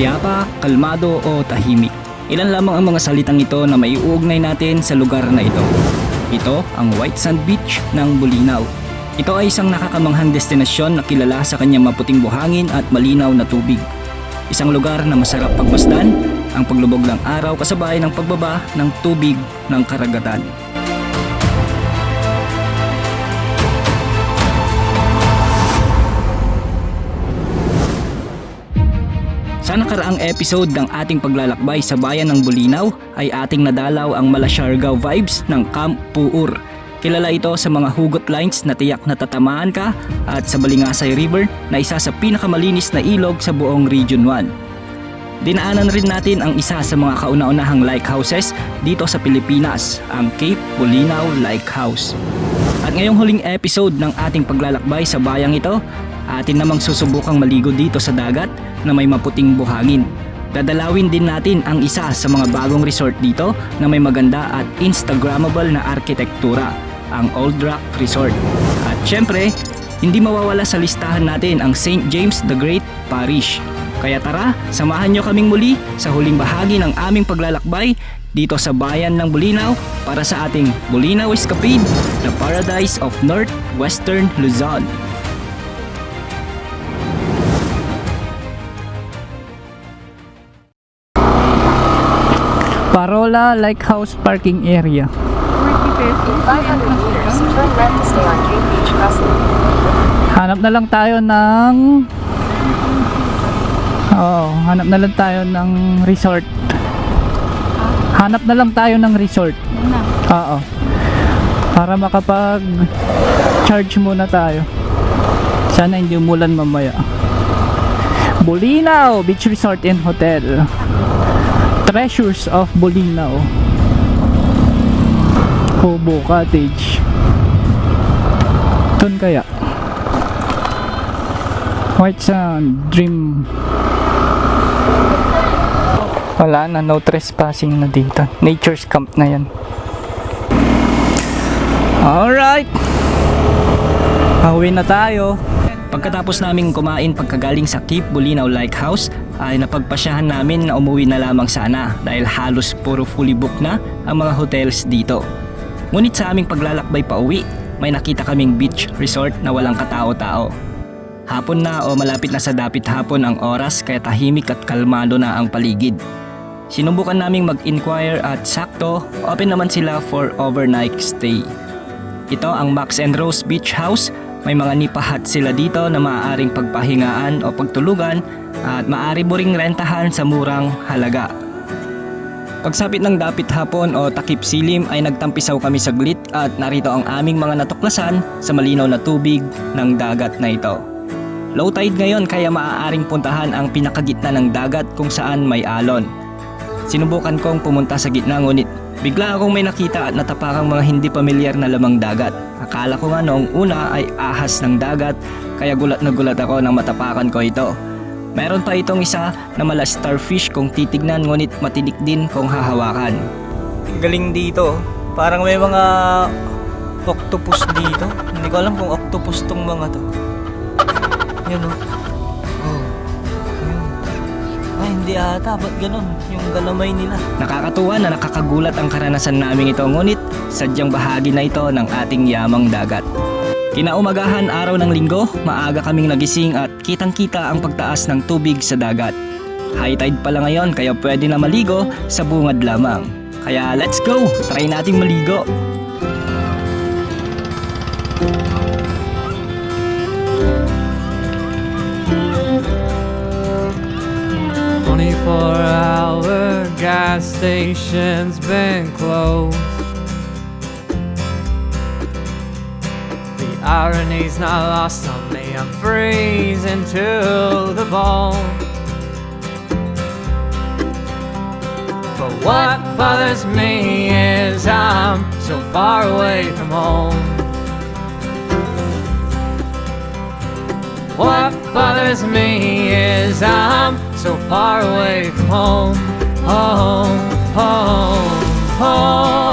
payapa, kalmado o tahimik. Ilan lamang ang mga salitang ito na maiuugnay natin sa lugar na ito. Ito ang White Sand Beach ng Bulinaw. Ito ay isang nakakamanghang destinasyon na kilala sa kanyang maputing buhangin at malinaw na tubig. Isang lugar na masarap pagmasdan, ang paglubog ng araw kasabay ng pagbaba ng tubig ng karagatan. Nakaraang episode ng ating paglalakbay sa bayan ng Bulinaw ay ating nadalaw ang Malasiargao vibes ng Camp Puur. Kilala ito sa mga hugot lines na tiyak na tatamaan ka at sa Balingasay River na isa sa pinakamalinis na ilog sa buong Region 1. Dinaanan rin natin ang isa sa mga kauna-unahang lighthouses dito sa Pilipinas, ang Cape Bulinaw Lighthouse. At ngayong huling episode ng ating paglalakbay sa bayang ito, atin namang susubukang maligo dito sa dagat na may maputing buhangin. Dadalawin din natin ang isa sa mga bagong resort dito na may maganda at Instagrammable na arkitektura, ang Old Rock Resort. At syempre, hindi mawawala sa listahan natin ang St. James the Great Parish. Kaya tara, samahan nyo kaming muli sa huling bahagi ng aming paglalakbay dito sa bayan ng Bulinaw para sa ating Bulinaw Escapade, the Paradise of Northwestern Luzon. Parola Lighthouse Parking Area. 500 meters, turn left to stay on Cape Beach Crossing. Hanap na lang tayo ng Oo, hanap na lang tayo ng resort. Hanap na lang tayo ng resort. Oo. Para makapag charge muna tayo. Sana hindi umulan mamaya. Bulinaw Beach Resort and Hotel. Treasures of Bulinaw. Kubo Cottage. Doon kaya? White Sand, Dream. Wala na, no trespassing na dito. Nature's camp na yan. Alright! Pauwi na tayo. Pagkatapos naming kumain pagkagaling sa Cape Bulinaw Lighthouse, ay napagpasyahan namin na umuwi na lamang sana dahil halos puro fully booked na ang mga hotels dito. Ngunit sa aming paglalakbay pa uwi, may nakita kaming beach resort na walang katao-tao. Hapon na o malapit na sa dapit hapon ang oras kaya tahimik at kalmado na ang paligid. Sinubukan naming mag-inquire at sakto, open naman sila for overnight stay. Ito ang Max and Rose Beach House. May mga nipa hut sila dito na maaaring pagpahingaan o pagtulugan at maaari mo ring rentahan sa murang halaga. Pagsapit ng dapit hapon o takip silim ay nagtampisaw kami saglit at narito ang aming mga natuklasan sa malinaw na tubig ng dagat na ito. Low tide ngayon kaya maaaring puntahan ang pinakagitna ng dagat kung saan may alon. Sinubukan kong pumunta sa gitna ngunit bigla akong may nakita at natapakang mga hindi pamilyar na lamang dagat. Akala ko nga noong una ay ahas ng dagat kaya gulat na gulat ako nang matapakan ko ito. Meron pa itong isa na mala starfish kung titignan ngunit matinik din kung hahawakan. Galing dito. Parang may mga octopus dito. Hindi ko alam kung octopus tong mga to. Yan o. Oh. Ayun. Ay, hindi ata. Ba't ganun? Yung galamay nila. Nakakatuwa na nakakagulat ang karanasan namin ito. Ngunit, sadyang bahagi na ito ng ating yamang dagat. Kinaumagahan araw ng linggo, maaga kaming nagising at kitang-kita ang pagtaas ng tubig sa dagat. High tide pala ngayon kaya pwede na maligo sa bungad lamang. Kaya let's go! Try nating maligo! Twenty-four hour gas station's been closed. Irony's not lost on me. I'm freezing to the bone. But what bothers me is I'm so far away from home. What bothers me is I'm so far away from home, home, home, home.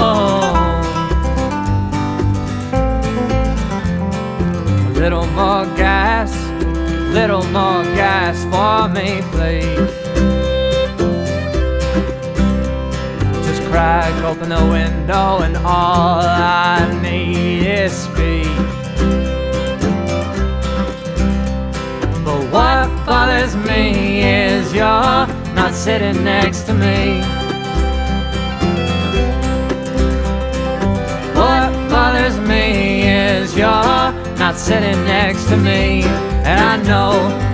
little more gas, little more gas for me, please. Just crack open the window, and all I need is speed. But what bothers me is you're not sitting next to me. What bothers me is you're sitting next to me. And I know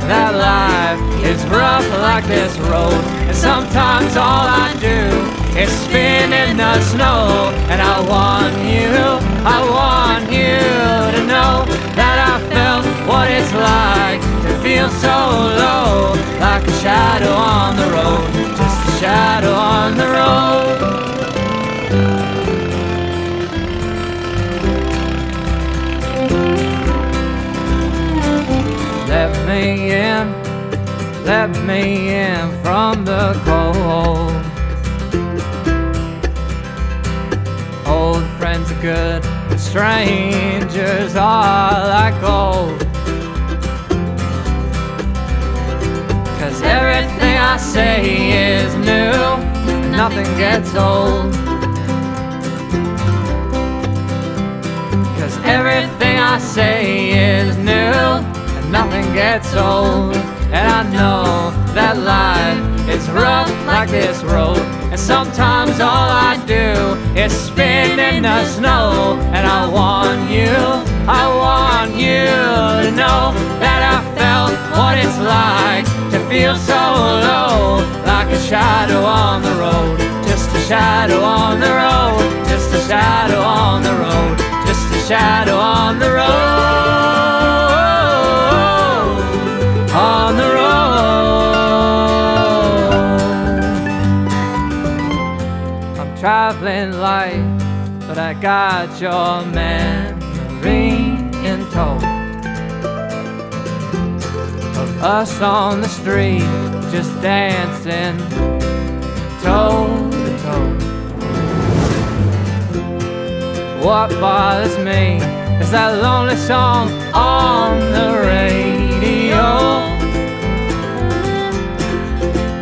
that life is rough like this road. And sometimes all I do is spin in the snow. And I want you, I want you to know that I felt what it's like to feel so low. Like a shadow on the road, just a shadow on the road. Let me in from the cold. Old friends are good, but strangers are like gold. Cause everything I say is new, nothing gets old. Cause everything I say is new and nothing gets old. And I know that life is rough like this road. And sometimes all I do is spin in the snow. And I want you, I want you to know that I felt what it's like to feel so low. Like a shadow on the road, just a shadow on the road, just a shadow on the road just a shadow traveling light, but I got your memory in tow. Of us on the street, just dancing toe to toe. What bothers me is that lonely song on the radio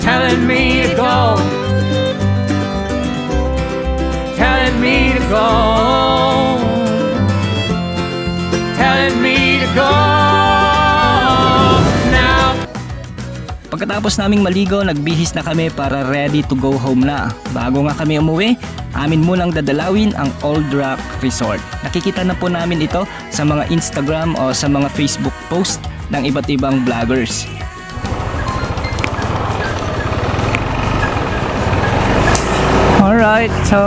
telling me to go, me to go, telling me to go now. Pagkatapos naming maligo, nagbihis na kami para ready to go home na. Bago nga kami umuwi, amin munang dadalawin ang Old Rock Resort. Nakikita na po namin ito sa mga Instagram o sa mga Facebook post ng iba't ibang vloggers. Alright, so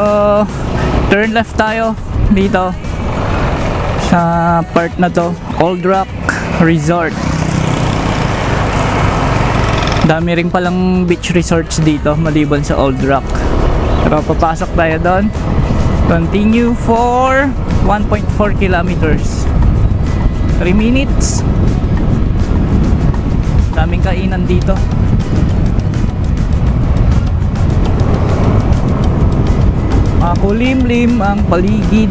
turn left tayo dito sa part na to, Old Rock Resort. Dami rin palang beach resorts dito maliban sa Old Rock. Pero papasok tayo doon. Continue for 1.4 kilometers. 3 minutes. Daming kainan dito. Makulimlim ang paligid.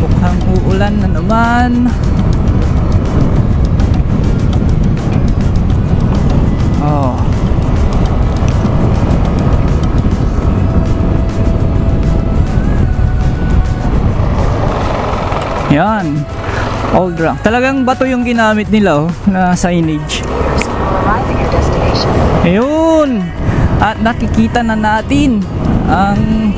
Mukhang uulan na naman. Oh. Yan. Old rock. Talagang bato yung ginamit nila oh, na signage. Ayun! At nakikita na natin ang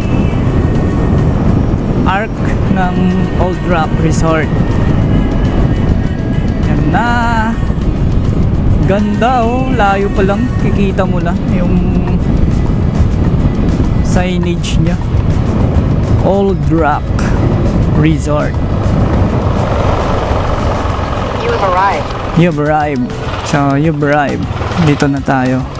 arc ng Old Rock Resort. Yan na. Ganda oh. Layo pa lang. Kikita mo na yung signage niya. Old Rock Resort. You have arrived. You've arrived. So, you've arrived. Dito na tayo.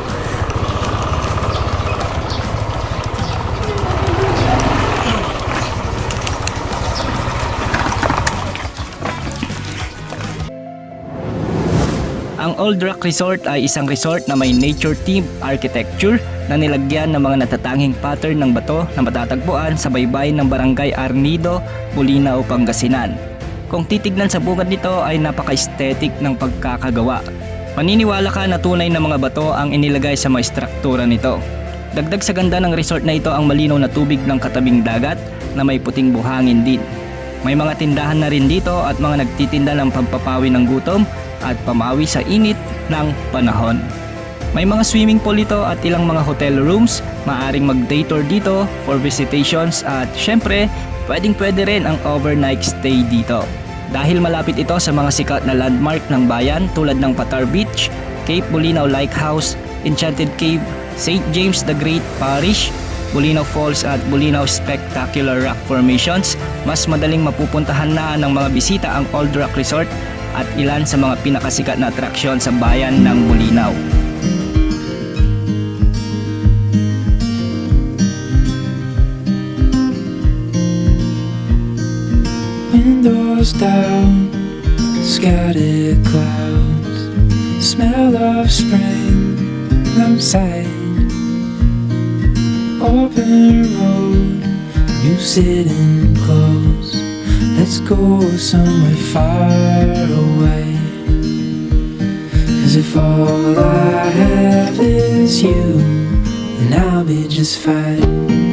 Old Rock Resort ay isang resort na may nature-themed architecture na nilagyan ng mga natatanging pattern ng bato na matatagpuan sa baybay ng Barangay Arnido, Bulinaw, Pangasinan. Kung titignan sa bungad nito ay napaka-aesthetic ng pagkakagawa. Maniniwala ka na tunay na mga bato ang inilagay sa mga struktura nito. Dagdag sa ganda ng resort na ito ang malinaw na tubig ng katabing dagat na may puting buhangin din. May mga tindahan na rin dito at mga nagtitinda ng pampapawi ng gutom at pamawi sa init ng panahon. May mga swimming pool ito at ilang mga hotel rooms, maaring mag-day tour dito for visitations at syempre, pwedeng pwede rin ang overnight stay dito. Dahil malapit ito sa mga sikat na landmark ng bayan tulad ng Patar Beach, Cape Bulinaw Lighthouse, Enchanted Cave, St. James the Great Parish, Bulinaw Falls at Bulinaw Spectacular Rock Formations, mas madaling mapupuntahan na ng mga bisita ang Old Rock Resort at ilan sa mga pinakasikat na atraksyon sa bayan ng Bulinaw. Windows down, scattered clouds, smell of spring outside. Open road, you sitting close. Let's go somewhere far away. Cause if all I have is you, then I'll be just fine.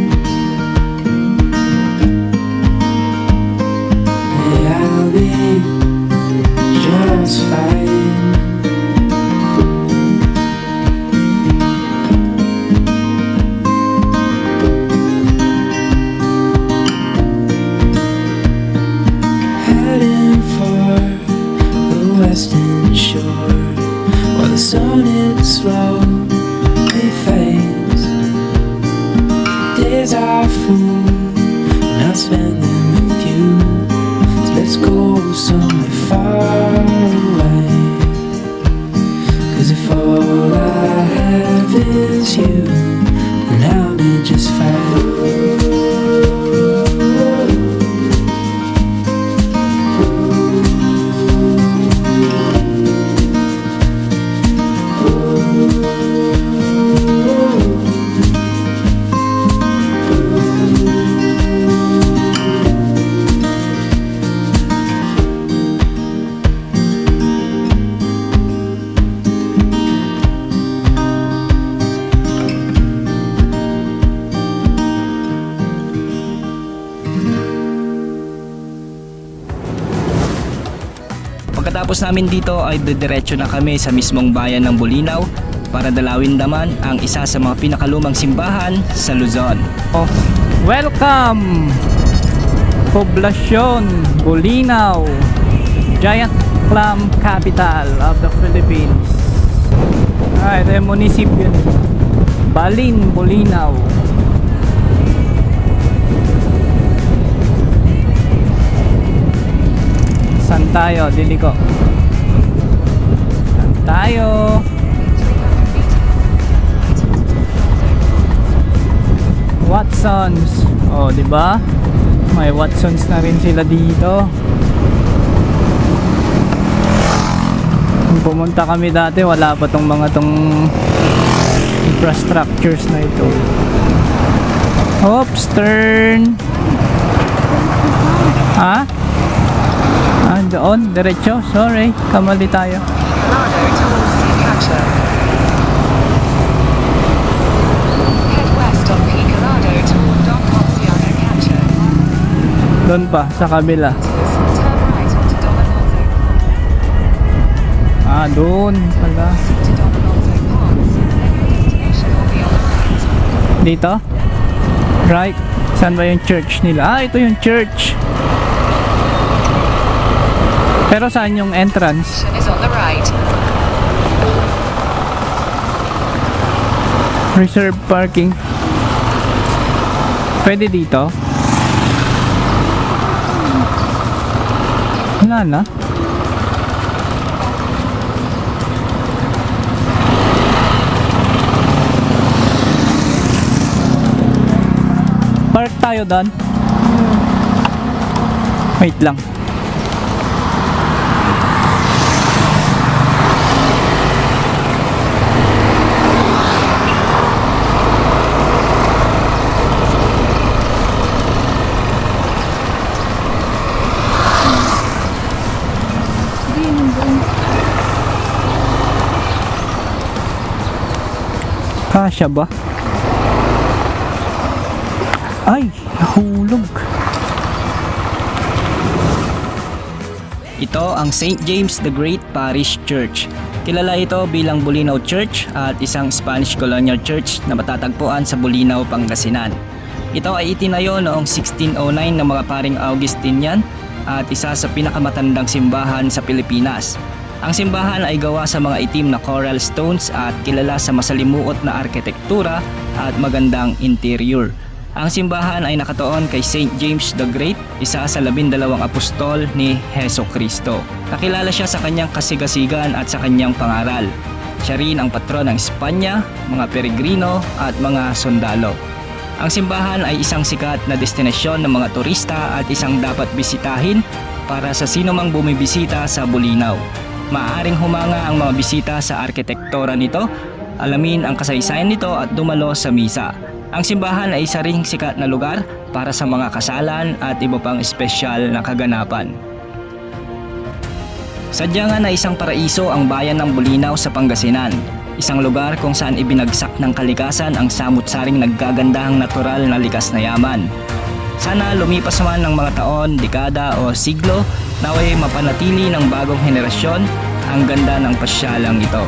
While the sun it slowly fades. Days are full, namin dito ay didiretso na kami sa mismong bayan ng Bulinaw para dalawin naman ang isa sa mga pinakalumang simbahan sa Luzon. Oh, welcome! Poblasyon Bulinaw, giant clam capital of the Philippines. Ah, ito yung munisipyo. Balin, Bulinaw. Saan tayo? Dili ko. Saan tayo? Watsons. Oh, 'di ba? May Watsons na rin sila dito. Nung pumunta kami dati, wala pa tong mga tong infrastructures na ito. Oops, turn. Ha? Ah, doon, diretso. Sorry, kamali tayo. Colorado towards Catcher. Head west on Picolado Don Ponciano Catcher. Doon pa, sa kabila. Ah, doon pala. Dito? Right. Saan ba yung church nila? Ah, ito yung church. Pero saan yung entrance? Reserve parking. Pwede dito? Wala na. Park tayo doon. Wait lang. Kasya ba? Ay, nahulog. Ito ang St. James the Great Parish Church. Kilala ito bilang Bulinaw Church at isang Spanish colonial church na matatagpuan sa Bulinaw, Pangasinan. Ito ay itinayo noong 1609 ng mga paring Augustinian at isa sa pinakamatandang simbahan sa Pilipinas. Ang simbahan ay gawa sa mga itim na coral stones at kilala sa masalimuot na arkitektura at magandang interior. Ang simbahan ay nakatuon kay St. James the Great, isa sa labindalawang apostol ni Heso Kristo. Nakilala siya sa kanyang kasigasigan at sa kanyang pangaral. Siya rin ang patron ng Espanya, mga peregrino at mga sundalo. Ang simbahan ay isang sikat na destinasyon ng mga turista at isang dapat bisitahin para sa sino mang bumibisita sa Bulinaw. Maaaring humanga ang mga bisita sa arkitektura nito, alamin ang kasaysayan nito at dumalo sa misa. Ang simbahan ay isa ring sikat na lugar para sa mga kasalan at iba pang espesyal na kaganapan. Sadya nga na isang paraiso ang bayan ng Bulinaw sa Pangasinan. Isang lugar kung saan ibinagsak ng kalikasan ang samut-saring naggagandahang natural na likas na yaman. Sana lumipas man ng mga taon, dekada o siglo, naway mapanatili ng bagong henerasyon ang ganda ng pasyalang ito.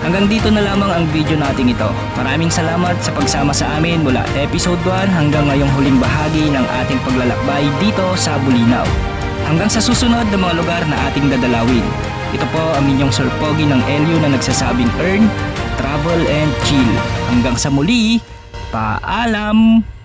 Hanggang dito na lamang ang video nating ito. Maraming salamat sa pagsama sa amin mula episode 1 hanggang ngayong huling bahagi ng ating paglalakbay dito sa Bulinaw. Hanggang sa susunod na mga lugar na ating dadalawin. Ito po ang inyong Sir Pogi ng LU na nagsasabing earn, travel and chill. Hanggang sa muli, paalam!